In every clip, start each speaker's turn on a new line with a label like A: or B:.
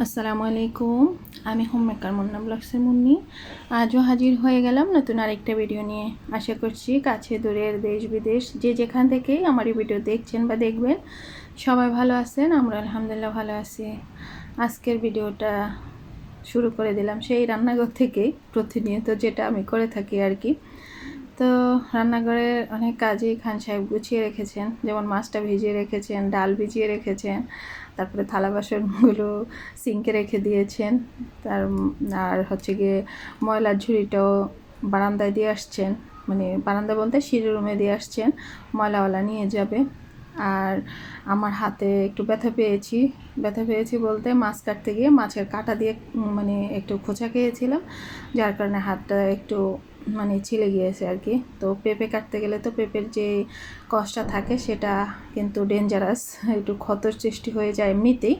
A: আসসালামু আলাইকুম। আমি হোম মেকার মুন্না ব্লগসের মুন্নি। আজও হাজির হয়ে গেলাম নতুন আরেকটা ভিডিও নিয়ে। আশা করছি কাছে দূরের দেশ বিদেশ, যে যেখান থেকেই আমার এই ভিডিও দেখছেন বা দেখবেন, সবাই ভালো আছেন, আমরা আলহামদুলিল্লাহ ভালো আছি। আজকের ভিডিওটা শুরু করে দিলাম সেই রান্নাঘর থেকেই প্রতিনিয়ত যেটা আমি করে থাকি আর কি। তো রান্নাঘরের অনেক কাজই খান সাহেব গুছিয়ে রেখেছেন, যেমন মাছটা ভিজিয়ে রেখেছেন, ডাল ভিজিয়ে রেখেছেন, তারপরে থালা বাসনগুলো সিঙ্কে রেখে দিয়েছেন, তার আর হচ্ছে গিয়ে ময়লার ঝুড়িটাও বারান্দায় দিয়ে আসছেন মানে বারান্দা বলতে সিঁড়ি রুমে দিয়ে আসছেন, ময়লাওয়ালা নিয়ে যাবে। আর আমার হাতে একটু ব্যথা পেয়েছি ব্যথা পেয়েছি বলতে মাছ কাটতে গিয়ে মাছের কাঁটা দিয়ে মানে একটু খোঁচা খেয়েছিলাম, যার কারণে হাতটা একটু মানে ছিলে গিয়েছে আর কি। তো পেঁপে কাটতে গেলে তো পেঁপের যে কষ্টটা থাকে সেটা কিন্তু ডেঞ্জারাস একটু ক্ষতর সৃষ্টি হয়ে যায় এমনিতেই।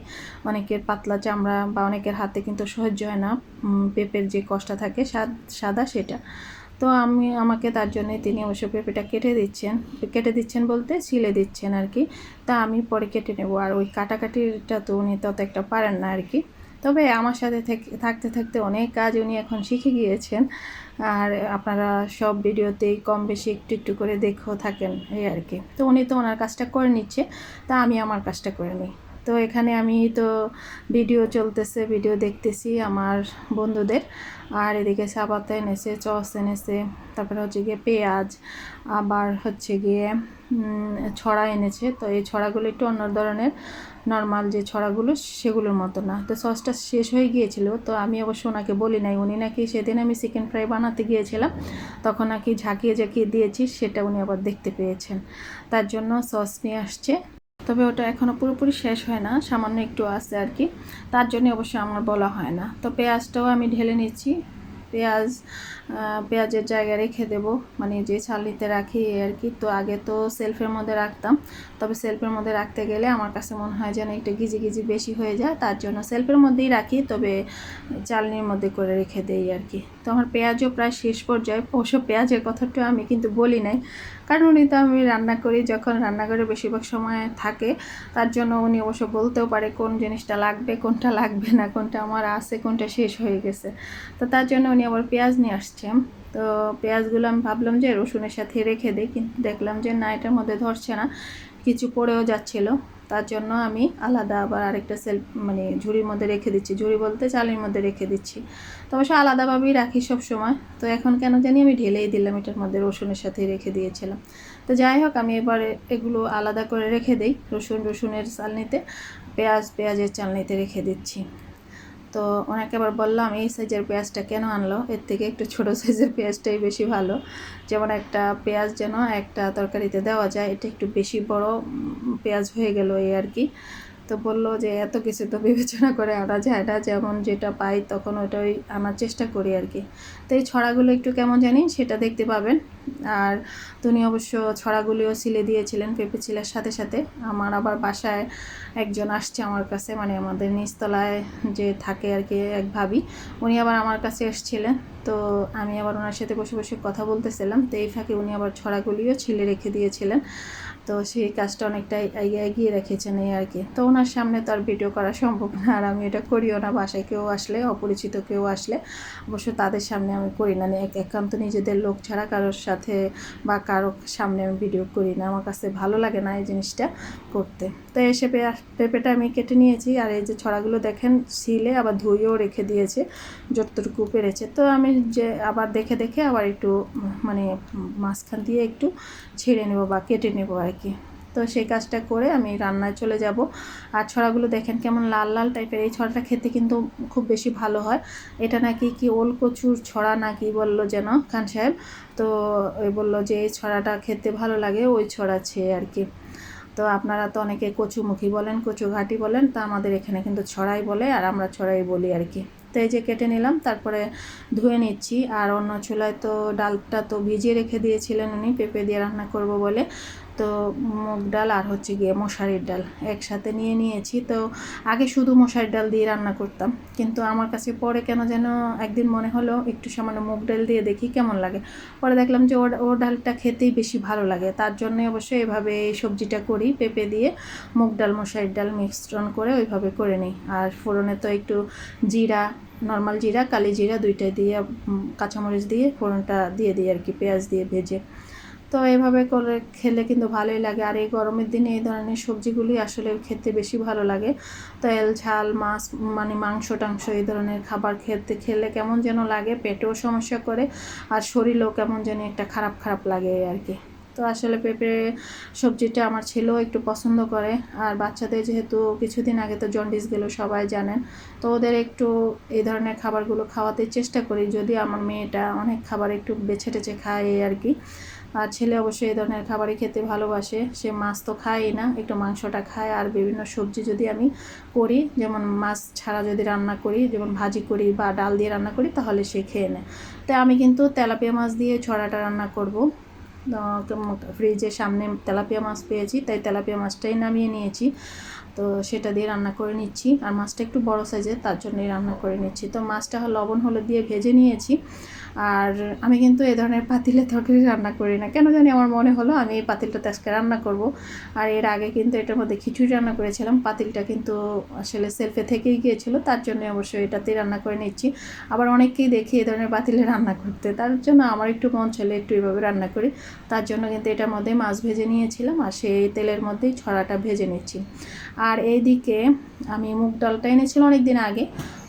A: অনেকের পাতলা চামড়া বা অনেকের হাতে কিন্তু সহ্য হয় না পেঁপের যে কষ্টটা থাকে সাদা সেটা। তো আমি, আমাকে তার জন্যই তিনি অবশ্য পেঁপেটা কেটে দিচ্ছেন। কেটে দিচ্ছেন বলতে ছিলে দিচ্ছেন আর কি। তা আমি পরে কেটে নেব। আর ওই কাটাকাটিটা তো উনি তত একটা পারেন না আর কি। তবে আমার সাথে থাকতে থাকতে অনেক কাজ উনি এখন শিখে গিয়েছেন। আর আপনারা সব ভিডিওতেই কম বেশি একটু একটু করে দেখেও থাকেন এই আর কি। তো উনি তো ওনার কাজটা করে নিচ্ছে, তা আমি আমার কাজটা করে নিই। তো এখানে আমি তো ভিডিও চলতেছে, ভিডিও দেখতেছি আমার বন্ধুদের। আর এদিকে সাবাতা এনেছে চস এনেছে, তারপরে হচ্ছে গিয়ে পেঁয়াজ, আবার হচ্ছে গিয়ে ছড়া এনেছে। তো এই ছড়াগুলো একটু অন্য ধরনের, নর্মাল যে ছড়াগুলো, সেগুলোর মতো না। তো সসটা শেষ হয়ে গিয়েছিল, তো আমি অবশ্য ওনাকে বলি নাই। উনি নাকি সেদিন আমি চিকেন ফ্রাই বানাতে গিয়েছিলাম, তখন নাকি ঝাঁকিয়ে ঝাঁকিয়ে দিয়েছি, সেটা উনি আবার দেখতে পেয়েছেন। তার জন্য সস নিয়ে আসছে। তবে ওটা এখনও পুরোপুরি শেষ হয় না, সামান্য একটু আছে আর কি। তার জন্য অবশ্যই আমার বলা হয় না। তো পেঁয়াজটাও আমি ঢেলে নিচ্ছি। পেঁয়াজ পেঁয়াজের জায়গায় রেখে দেবো। মানে যে ছালিতে রাখি আর কি। তো আগে তো সেলফের মধ্যে রাখতাম। তবে সেলফের মধ্যে রাখতে গেলে আমার কাছে মনে হয় যেন একটু গিজি গিজি বেশি হয়ে যায়। তার জন্য সেলফের মধ্যেই রাখি, তবে চালনির মধ্যে করে রেখে দেই আর কি। তো আমার পেঁয়াজও প্রায় শেষ পর্যায়ে। অবশ্য পেঁয়াজের কথাটা আমি কিন্তু বলি নাই। কারণ উনি তো আমি রান্না করি, যখন রান্নাঘরে বেশিরভাগ সময় থাকে, তার জন্য উনি অবশ্য বলতেও পারে কোন জিনিসটা লাগবে, কোনটা লাগবে না, কোনটা আমার আছে, কোনটা শেষ হয়ে গেছে। তো তার জন্য উনি আবার পেঁয়াজ নিয়ে আসছে। তো পেঁয়াজগুলো আমি ভাবলাম যে রসুনের সাথে রেখে দিই, কিন্তু দেখলাম যে না, এটার মধ্যে ধরছে না। কিছু পড়েও যাচ্ছিল। তার জন্য আমি আলাদা আবার আরেকটা সেল মানে ঝুড়ির মধ্যে রেখে দিচ্ছি। ঝুড়ি বলতে চালের মধ্যে রেখে দিচ্ছি। তো অবশ্য আলাদাভাবেই রাখি সব সময় তো এখন কেন জানি আমি ঢেলেই দিলাম, এটার মধ্যে রসুনের সাথে রেখে দিয়েছিলাম। তো যাই হোক, আমি এবারে এগুলো আলাদা করে রেখে দিই। রসুন, রসুনের চালনিতে পেঁয়াজ, পেঁয়াজের চালনিতে রেখে দিচ্ছি। তো ওনাকে আবার বললাম, এই সাইজের পেঁয়াজটা কেন আনলো? এর থেকে একটু ছোট সাইজের পেঁয়াজটাই বেশি ভালো। যেমন একটা পেঁয়াজ যেন একটা তরকারিতে দেওয়া যায়, এটা একটু বেশি বড় পেঁয়াজ হয়ে গেল এই আর কি। তো বলল যে, এত কিছু তো বিবেচনা করে আনা যায় না যেমন যেটা পাই তখন ওটাই আনার চেষ্টা করি আর কি। তো এই ছড়াগুলো একটু কেমন জানি সেটা দেখতে পাবেন। আর তুমি অবশ্য ছড়াগুলিও সিলে দিয়েছিলেন পেঁপে ছিলার সাথে সাথে। আমার আবার বাসায় একজন আসছে আমার কাছে মানে আমাদের নিচতলায় যে থাকে আর কি এক ভাবি, উনি আবার আমার কাছে এসছিলেন। তো আমি আবার ওনার সাথে বসে বসে কথা বলতেছিলাম। তো এই ফাঁকে উনি আবার ছড়াগুলিও ছিলে রেখে দিয়েছিলেন। তো সেই কাজটা অনেকটাই এগিয়ে রেখেছেন এই আর কি। তো ওনার সামনে তো আর ভিডিও করা সম্ভব না, আর আমি এটা করিও না। বাসায় কেউ আসলে, অপরিচিত কেউ আসলে, অবশ্য তাদের সামনে আমি করি না। এক একান্ত নিজেদের লোক ছাড়া কারোর সাথে বা কারোর সামনে আমি ভিডিও করি না। আমার কাছে ভালো লাগে না এই জিনিসটা করতে। তো এসে পেঁপেটা আমি কেটে নিয়েছি আর এই যে ছড়াগুলো দেখেন ছিলে আবার ধুয়েও রেখে দিয়েছে, যতটুকু পেরেছে। তো আমি যে আবার দেখে দেখে আবার একটু মানে মাঝখান দিয়ে একটু ছেড়ে নেব বা কেটে নেব আর কি। তো সেই কাজটা করে আমি রান্নায় চলে যাব। আর ছড়াগুলো দেখেন কেমন লাল লাল টাইপের, এই ছড়াটা খেতে কিন্তু খুব বেশি ভালো হয়। এটা নাকি কি ওল কচুর ছড়া নাকি বলল যেন খান সাহেব? তো ওই বলল যে এই ছড়াটা খেতে ভালো লাগে, ওই ছড়াছে আর কি। তো আপনারা তো অনেকে কচুমুখী বলেন কচু ঘাটি বলেন, তা আমাদের এখানে কিন্তু ছড়াই বলে আর আমরা ছড়াই বলি আর কি। তো এই যে কেটে নিলাম, তারপরে ধুয়ে নিচ্ছি। আর অন্য চুলায় তো ডালটা তো ভিজিয়ে রেখে দিয়েছিলেন উনি, পেঁপে দিয়ে রান্না করব বলে। তো মুগ ডাল আর হচ্ছে গিয়ে মশারির ডাল একসাথে নিয়ে নিয়েছি। তো আগে শুধু মশারির ডাল দিয়ে রান্না করতাম, কিন্তু আমার কাছে পরে কেন যেন একদিন মনে হলো একটু সামান্য মুগ ডাল দিয়ে দেখি কেমন লাগে। পরে দেখলাম যে ও ডালটা খেতেই বেশি ভালো লাগে। তার জন্য অবশ্যই এভাবে এই সবজিটা করি, পেঁপে দিয়ে মুগ ডাল, মশারির ডাল মিশ্রণ করে ওইভাবে করে নিই। আর ফোড়নে তো একটু জিরা নর্মাল জিরা, কালি জিরা দুইটাই দিয়ে কাঁচামরিচ দিয়ে ফোড়নটা দিয়ে দিই আর কি, পেঁয়াজ দিয়ে ভেজে। তো এভাবে করে খেলে কিন্তু ভালোই লাগে। আর এই গরমের দিনে এই ধরনের সবজিগুলি আসলে খেতে বেশি ভালো লাগে। তেল, ঝাল, মাছ মানে মাংস, টাংস এই ধরনের খাবার খেতে, খেলে কেমন যেন লাগে, পেটেও সমস্যা করে আর শরীরও কেমন যেন একটা খারাপ খারাপ লাগে আর কি তো আসলে পেঁপে সবজিটা আমার ছেলেও একটু পছন্দ করে। আর বাচ্চাদের যেহেতু কিছুদিন আগে তো জন্ডিস গেল, সবাই জানেন। তো ওদের একটু এই ধরনের খাবারগুলো খাওয়াতে চেষ্টা করি। যদি আমার মেয়েটা অনেক খাবার একটু বেছে টেছে খায় আর কি আর ছেলে অবশ্যই এই ধরনের খাবারই খেতে ভালোবাসে। সে মাছ তো খায়ই না, একটু মাংসটা খায়। আর বিভিন্ন সবজি যদি আমি করি, যেমন মাছ ছাড়া যদি রান্না করি, যেমন ভাজি করি বা ডাল দিয়ে রান্না করি, তাহলে সে খেয়ে নেয়। তাই আমি কিন্তু তেলাপিয়া মাছ দিয়ে ছড়াটা রান্না করব। ফ্রিজের সামনে তেলাপিয়া মাছ পেয়েছি, তাই তেলাপিয়া মাছটাই নামিয়ে নিয়েছি। তো সেটা দিয়ে রান্না করে নিচ্ছি। আর মাছটা একটু বড় সাইজের তার জন্যই রান্না করে নিচ্ছি। তো মাছটা লবণ, হলুদ দিয়ে ভেজে নিয়েছি। আর আমি কিন্তু এই ধরনের পাতিলে তরকারি রান্না করি না। কেন জানি আমার মনে হলো আমি এই পাতিলটাতে আজকে রান্না করব। আর এর আগে কিন্তু এটার মধ্যে খিচুড়ি রান্না করেছিলাম। পাতিলটা কিন্তু আসলে সেলফে থেকেই গিয়েছিল, তার জন্য অবশ্যই এটাতেই রান্না করে নিচ্ছি। আবার অনেককেই দেখি এই ধরনের পাতিলে রান্না করতে, তার জন্য আমার একটু মন চলে একটু এভাবে রান্না করি। তার জন্য কিন্তু এটার মধ্যে মাছ ভেজে নিয়েছিলাম আর সেই তেলের মধ্যেই ছড়াটা ভেজে নিচ্ছি। আর এইদিকে আমি মুগ ডালটা এনেছিলাম অনেক দিন আগে।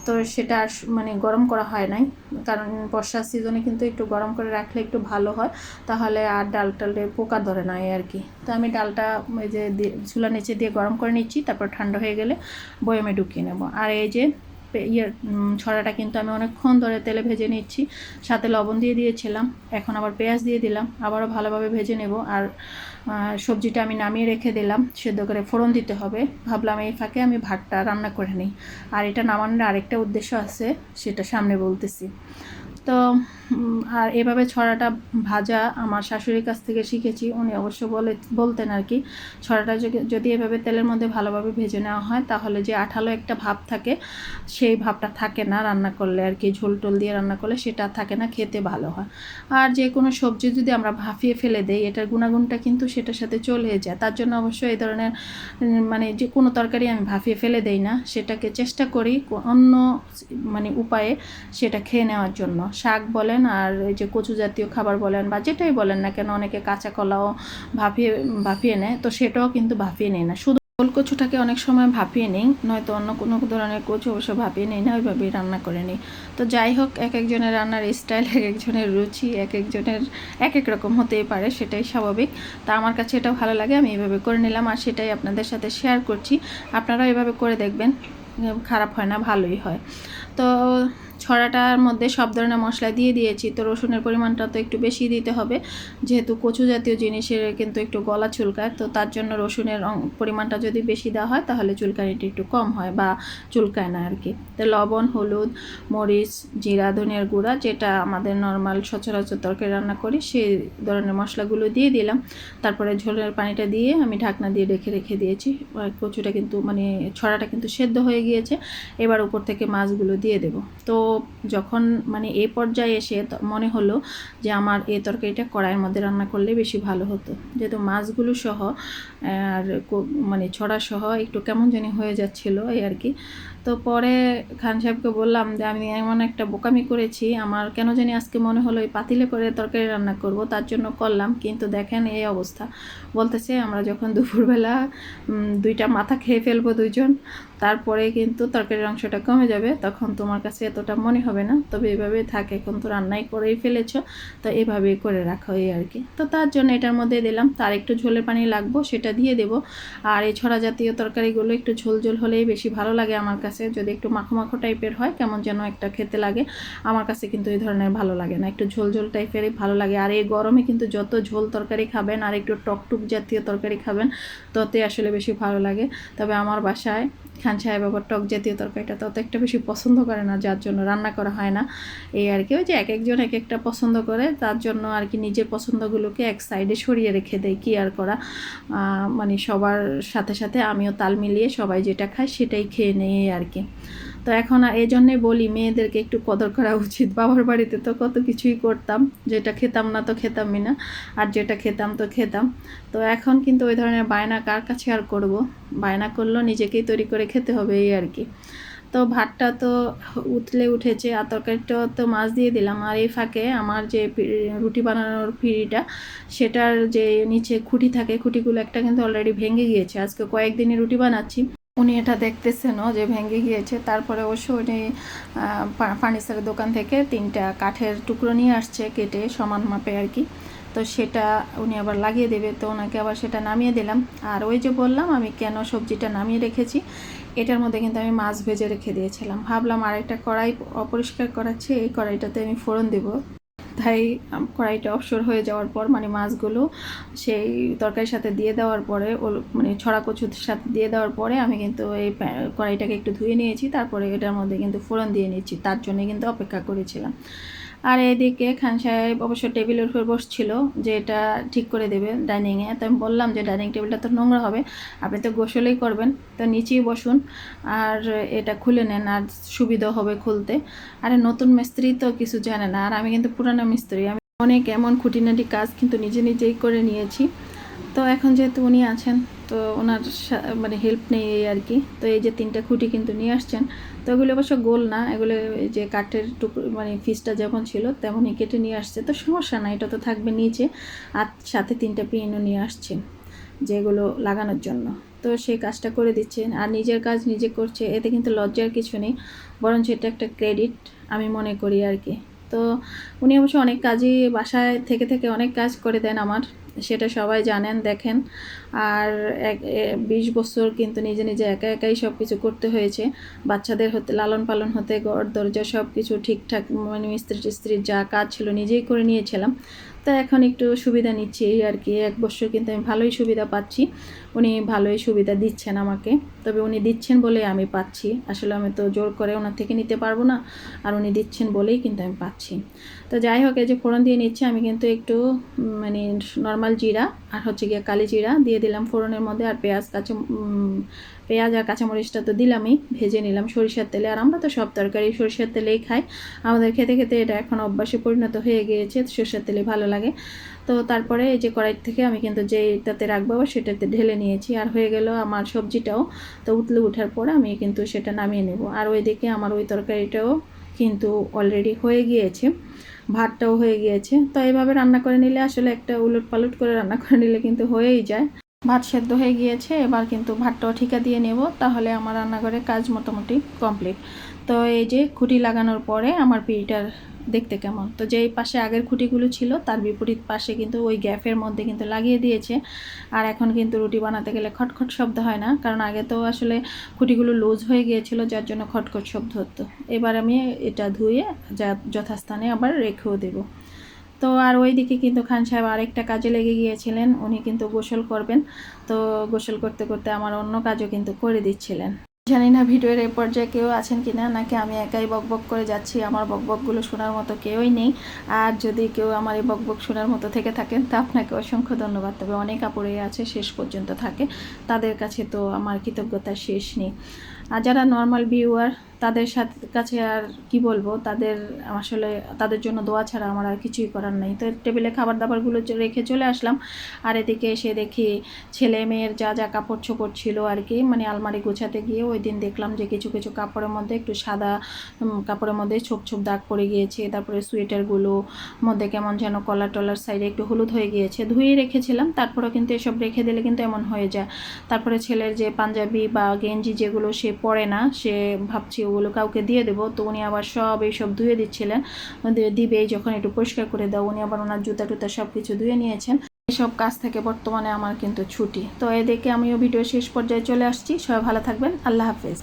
A: তো সেটা আর মানে গরম করা হয় নাই। কারণ বর্ষার সিজনে কিন্তু একটু গরম করে রাখলে একটু ভালো হয়। তাহলে আর ডাল টালে পোকা ধরে না আর কি তো আমি ডালটা ওই যে ঝুলা নিচে দিয়ে গরম করে নিচ্ছি, তারপর ঠান্ডা হয়ে গেলে বয়মে ঢুকিয়ে নেব। আর এই যে ইয়ের ছড়াটা কিন্তু আমি অনেকক্ষণ ধরে তেলে ভেজে নিচ্ছি। সাথে লবণ দিয়ে দিয়েছিলাম, এখন আবার পেঁয়াজ দিয়ে দিলাম, আবারও ভালোভাবে ভেজে নেব। আর সবজিটা আমি নামিয়ে রেখে দিলাম, সেদ্ধ করে ফোড়ন দিতে হবে। ভাবলাম এই ফাঁকে আমি ভাতটা রান্না করে নিই। আর এটা নামানোর আরেকটা উদ্দেশ্য আছে, সেটা সামনে বলতেছি। তো আর এভাবে ছড়াটা ভাজা আমার শাশুড়ির কাছ থেকে শিখেছি। উনি অবশ্য বলে, বলতেন আর কি, ছড়াটা যদি- এভাবে তেলের মধ্যে ভালোভাবে ভেজে নেওয়া হয়, তাহলে যে আঠালো একটা ভাব থাকে, সেই ভাবটা থাকে না রান্না করলে আর কি। ঝোল টোল দিয়ে রান্না করলে সেটা থাকে না, খেতে ভালো হয়। আর যে কোনো সবজি যদি আমরা ভাফিয়ে ফেলে দেই, এটার গুণাগুণটা কিন্তু সেটার সাথে চলে যায়। তার জন্য অবশ্যই এই ধরনের মানে যে কোনো তরকারি আমি ভাফিয়ে ফেলে দেই না, সেটাকে চেষ্টা করি অন্য মানে উপায়ে সেটা খেয়ে নেওয়ার জন্য। শাক বলেন আর এই যে কচু জাতীয় খাবার বলেন বা যেটাই বলেন না কেন, অনেকে কাঁচা কলাও ভাপিয়ে ভাপিয়ে নেয়, তো সেটাও কিন্তু ভাপিয়ে নেয় না। শুধু ওল কচুটাকে অনেক সময় ভাপিয়ে নিই, নয়তো অন্য কোনো ধরনের কচু অবশ্য ভাপিয়ে নিই না, ওইভাবেই রান্না করে নিই। তো যাই হোক, এক একজনের রান্নার স্টাইল, এক একজনের রুচি, এক একজনের, এক এক রকম হতেই পারে, সেটাই স্বাভাবিক। তা আমার কাছে এটা ভালো লাগে, আমি এভাবে করে নিলাম আর সেটাই আপনাদের সাথে শেয়ার করছি। আপনারাও এভাবে করে দেখবেন। খারাপ হয় না, ভালোই হয়। তো ছড়াটার মধ্যে সব ধরনের মশলা দিয়ে দিয়েছি। তো রসুনের পরিমাণটা তো একটু বেশি দিতে হবে। যেহেতু কচু জাতীয় জিনিসের কিন্তু একটু গলা চুলকায়, তো তার জন্য রসুনের পরিমাণটা যদি বেশি দেওয়া হয়, তাহলে চুলকানিটা একটু কম হয় বা চুলকায় না আর কি তো লবণ, হলুদ, মরিচ, জিরা, ধনিয়ার গুঁড়া, যেটা আমাদের নর্মাল সচরাচর তরকারি রান্না করি, সেই ধরনের মশলাগুলো দিয়ে দিলাম। তারপরে ঝোলের পানিটা দিয়ে আমি ঢাকনা দিয়ে রেখে রেখে দিয়েছি। কচুটা কিন্তু মানে ছড়াটা কিন্তু সেদ্ধ হয়ে গিয়েছে, এবার উপর থেকে মাছগুলো দিয়ে দেব। তো যখন মানে এ পর্যায়ে এসে মনে হলো যে আমার এ তরকারিটা কড়াইয়ের মধ্যে রান্না করলে বেশি ভালো হতো। যেহেতু মাছগুলো সহ, আর মানে ছড়া সহ একটু কেমন জানি হয়ে যাচ্ছিল এই আর কি। তো পরে খান সাহেবকে বললাম যে, আমি এমন একটা বোকামি করেছি, আমার কেন জানি আজকে মনে হলো এই পাতিলে করে তরকারি রান্না করব, তার জন্য করলাম, কিন্তু দেখেন এই অবস্থা। বলতেছে, আমরা যখন দুপুরবেলা দুইটা মাথা খেয়ে ফেলব দুইজন, তারপরে কিন্তু তরকারির অংশটা কমে যাবে, তখন তোমার কাছে এতটা মনে হবে না। তবে এভাবে থাকে, এখন তো রান্নাই করেই ফেলেছ, তো এভাবেই করে রাখো এই আর কি। তো তার জন্য এটার মধ্যে দিলাম, তার একটু ঝোলের পানি লাগবো, সেটা দিয়ে দেবো। আর এই ছড়া জাতীয় তরকারিগুলো একটু ঝোল ঝোল হলেই বেশি ভালো লাগে আমার কাছে। যদি একটু মাখো মাখো টাইপের হয়, কেমন যেন একটা খেতে লাগে। আমার কাছে কিন্তু এই ধরনের ভালো লাগে না। একটু ঝোল ঝোল টাইপেরই ভালো লাগে। আর এই গরমে কিন্তু যত ঝোল তরকারি খাবেন, আর একটু টকটুক জাতীয় তরকারি খাবেন, ততই আসলে বেশি ভালো লাগে। তবে আমার বাসায় খান সাহেব আবার টক জাতীয় তরকারিটা তত একটা বেশি পছন্দ করে না, যার জন্য রান্না করা হয় না। এই আর কি, ওই যে এক একজন এক একটা পছন্দ করে, তার জন্য আর কি নিজের পছন্দগুলোকে এক সাইডে সরিয়ে রেখে দেয় কি আর করা। মানে সবার সাথে সাথে আমিও তাল মিলিয়ে সবাই যেটা খায় সেটাই খেয়ে নেই আর কি। তো এখন এই জন্যে বলি, মেয়েদেরকে একটু কদর করা উচিত। বাবার বাড়িতে তো কত কিছুই করতাম, যেটা খেতাম না তো খেতামই না, আর যেটা খেতাম তো খেতাম। তো এখন কিন্তু ওই ধরনের বায়না কার কাছে আর করব? বায়না করলেও নিজেকেই তৈরি করে খেতে হবে এই আর কি। তো ভাতটা তো উতলে উঠেছে, আর তরকারিটা তো মাছ দিয়ে দিলাম। আর এই ফাঁকে আমার যে রুটি বানানোর পিঁড়িটা, সেটার যে নিচে খুঁটি থাকে, খুঁটিগুলো একটা কিন্তু অলরেডি ভেঙে গিয়েছে। আজকে কয়েকদিনই রুটি বানাচ্ছি। উনি এটা দেখতেছেনও যে ভেঙে গিয়েছে। তারপরে অবশ্য উনি ফার্নিচারের দোকান থেকে তিনটা কাঠের টুকরো নিয়ে আসছে কেটে সমান মাপে আর কি। তো সেটা উনি আবার লাগিয়ে দেবে। তো ওনাকে আবার সেটা নামিয়ে দিলাম। আর ওই যে বললাম, আমি কেন সবজিটা নামিয়ে রেখেছি, এটার মধ্যে কিন্তু আমি মাছ ভেজে রেখে দিয়েছিলাম। ভাবলাম আরেকটা কড়াই অপরিষ্কার করাচ্ছে, এই কড়াইটাতে আমি ফোড়ন দেবো। তাই কড়াইটা অবসর হয়ে যাওয়ার পর মানে মাছগুলো সেই তরকারির সাথে দিয়ে দেওয়ার পরে মানে ছড়া কচুর সাথে দিয়ে দেওয়ার পরে আমি কিন্তু এই কড়াইটাকে একটু ধুয়ে নিয়েছি। তারপরে এটার মধ্যে কিন্তু ফোড়ন দিয়ে নিয়েছি। তার জন্য কিন্তু অপেক্ষা করেছিলাম। আর এদিকে খান সাহেব অবশ্য টেবিলের উপর বসছিল যে এটা ঠিক করে দেবে ডাইনিংয়ে। তো আমি বললাম যে ডাইনিং টেবিলটা তো নোংরা হবে, আপনি তো গোসলেই করবেন। তো নিচেই বসুন আর এটা খুলে নেন আর সুবিধা হবে খুলতে। আরে নতুন মিস্ত্রি তো কিছু জানে না, আর আমি কিন্তু পুরানো মিস্ত্রি। আমি অনেক এমন খুঁটিনাটি কাজ কিন্তু নিজে নিজেই করে নিয়েছি। তো এখন যেহেতু উনি আছেন তো ওনার মানে হেল্প নেই এই আর কি। তো এই যে তিনটা খুঁটি কিন্তু নিয়ে আসছেন, তো এগুলো অবশ্য গোল না, এগুলো যে কাঠের টুকরো মানে ফিসটা যেমন ছিল তেমনই কেটে নিয়ে আসছে। তো সমস্যা না, এটা তো থাকবে নিচে। আর সাথে তিনটা পিনও নিয়ে আসছেন যেগুলো লাগানোর জন্য। তো সেই কাজটা করে দিচ্ছেন। আর নিজের কাজ নিজে করছে, এতে কিন্তু লজ্জার কিছু নেই। বরঞ্চ এটা একটা ক্রেডিট আমি মনে করি আর কি। তো উনি অবশ্য অনেক কাজই বাসায় থেকে থেকে অনেক কাজ করে দেন আমার। সেটা সবাই জানেন, দেখেন। আর এক বিশ বছর কিন্তু নিজে নিজে একা একাই সব কিছু করতে হয়েছে। বাচ্চাদের হতে লালন পালন হতে, ঘর, দরজা সব কিছু ঠিকঠাক মানে মিস্ত্রি টিস্ত্রির যা কাজ ছিল নিজেই করে নিয়েছিলাম। তো এখন একটু সুবিধা নিচ্ছি এই আর কি। এক বছর কিন্তু আমি ভালোই সুবিধা পাচ্ছি। উনি ভালোই সুবিধা দিচ্ছেন আমাকে। তবে উনি দিচ্ছেন বলে আমি পাচ্ছি। আসলে আমি তো জোর করে ওনার থেকে নিতে পারব না। আর উনি দিচ্ছেন বলেই কিন্তু আমি পাচ্ছি। তো যাই হোক, এই যে ফোড়ন দিয়ে নিচ্ছি, আমি কিন্তু একটু মানে নর্মাল জিরা আর হচ্ছে গিয়ে কালি জিরা দিয়ে দিলাম ফোড়নের মধ্যে। আর পেঁয়াজ, কাঁচা পেঁয়াজ আর কাঁচামরিচটা তো দিলামই, ভেজে নিলাম সরিষার তেলে। আর আমরা তো সব তরকারি সরিষার তেলেই খাই। আমাদের খেতে খেতে এটা এখন অভ্যাসে পরিণত হয়ে গিয়েছে সরিষার তেলে ভালো লাগে। তো তারপরে এই যে কড়াই থেকে আমি কিন্তু যেটাতে রাখব বা সেটাতে ঢেলে নিয়েছি। আর হয়ে গেল আমার সবজিটাও। তো উতলে ওঠার পর আমি কিন্তু সেটা নামিয়ে নেব। আর ওইদিকে আমার ওই তরকারিটাও কিন্তু অলরেডি হয়ে গিয়েছে। ভাতটাও হয়ে গিয়েছে। তো এইভাবে রান্না করে নিলে আসলে একটা উলট পালট করে রান্না করে নিলে কিন্তু হয়েই যায়। ভাত সেদ্ধ হয়ে গিয়েছে, এবার কিন্তু ভাতটাও ঠিকা দিয়ে নেব। তাহলে আমার রান্নাঘরে কাজ মোটামুটি কমপ্লিট। তো এই যে খুঁটি লাগানোর পরে আমার পিঁড়িটার দেখতে কেমন? তো যেই পাশে আগের খুঁটিগুলো ছিল, তার বিপরীত পাশে কিন্তু ওই গ্যাপের মধ্যে কিন্তু লাগিয়ে দিয়েছে। আর এখন কিন্তু রুটি বানাতে গেলে খটখট শব্দ হয় না, কারণ আগে তো আসলে খুঁটিগুলো লুজ হয়ে গিয়েছিল, যার জন্য খটখট শব্দ হতো। এবার আমি এটা ধুয়ে যথাস্থানে আবার রেখেও দেবো। তো আর ওইদিকে কিন্তু খান সাহেব আরেকটা কাজে লেগে গিয়েছিলেন, উনি কিন্তু গোসল করবেন। তো গোসল করতে করতে আমার অন্য কাজও কিন্তু করে দিচ্ছিলেন। জানি না ভিডিওর এই পর্যায়ে কেউ আছেন কি না নাকি আমি একাই বকবক করে যাচ্ছি, আমার বকবকগুলো শোনার মতো কেউই নেই। আর যদি কেউ আমার এই বকবক শোনার মতো থেকে থাকেন, তা আপনাকে অসংখ্য ধন্যবাদ। তবে অনেক আপুরেই আছে, শেষ পর্যন্ত থাকে। তাদের কাছে তো আমার কৃতজ্ঞতা শেষ নেই। আর যারা নর্মাল ভিউয়ার তাদের সাথে, কাছে আর কি বলব, তাদের আসলে, তাদের জন্য দোয়া ছাড়া আমার আর কিছুই করার নেই। তো টেবিলে খাবার দাবারগুলো রেখে চলে আসলাম। আর এদিকে এসে দেখি ছেলে মেয়ের যা যা কাপড় চোপড় ছিল আর কি মানে আলমারি গোছাতে গিয়ে ওই দিন দেখলাম যে কিছু কিছু কাপড়ের মধ্যে একটু সাদা কাপড়ের মধ্যে ছোপ ছোপ দাগ পড়ে গিয়েছে। তারপরে সোয়েটারগুলো মধ্যে কেমন যেন কলার টলার সাইডে একটু হলুদ হয়ে গিয়েছে। ধুয়ে রেখেছিলাম, তারপরেও কিন্তু এসব রেখে দিলে কিন্তু এমন হয়ে যায়। তারপরে ছেলের যে পাঞ্জাবি বা গেঞ্জি যেগুলো সে পরে না, সে ভাবছি ওগুলো কাউকে দিয়ে দেবো। তো উনি আবার সব এইসব ধুয়ে দিচ্ছিলেন। দিবে যখন একটু পরিষ্কার করে দাও। উনি আবার ওনার জুতা টুতা সব কিছু ধুয়ে নিয়েছেন। এসব কাজ থেকে বর্তমানে আমার কিন্তু ছুটি। তো এদিকে আমিও ভিডিও শেষ পর্যায়ে চলে আসছি। সবাই ভালো থাকবেন। আল্লাহ হাফেজ।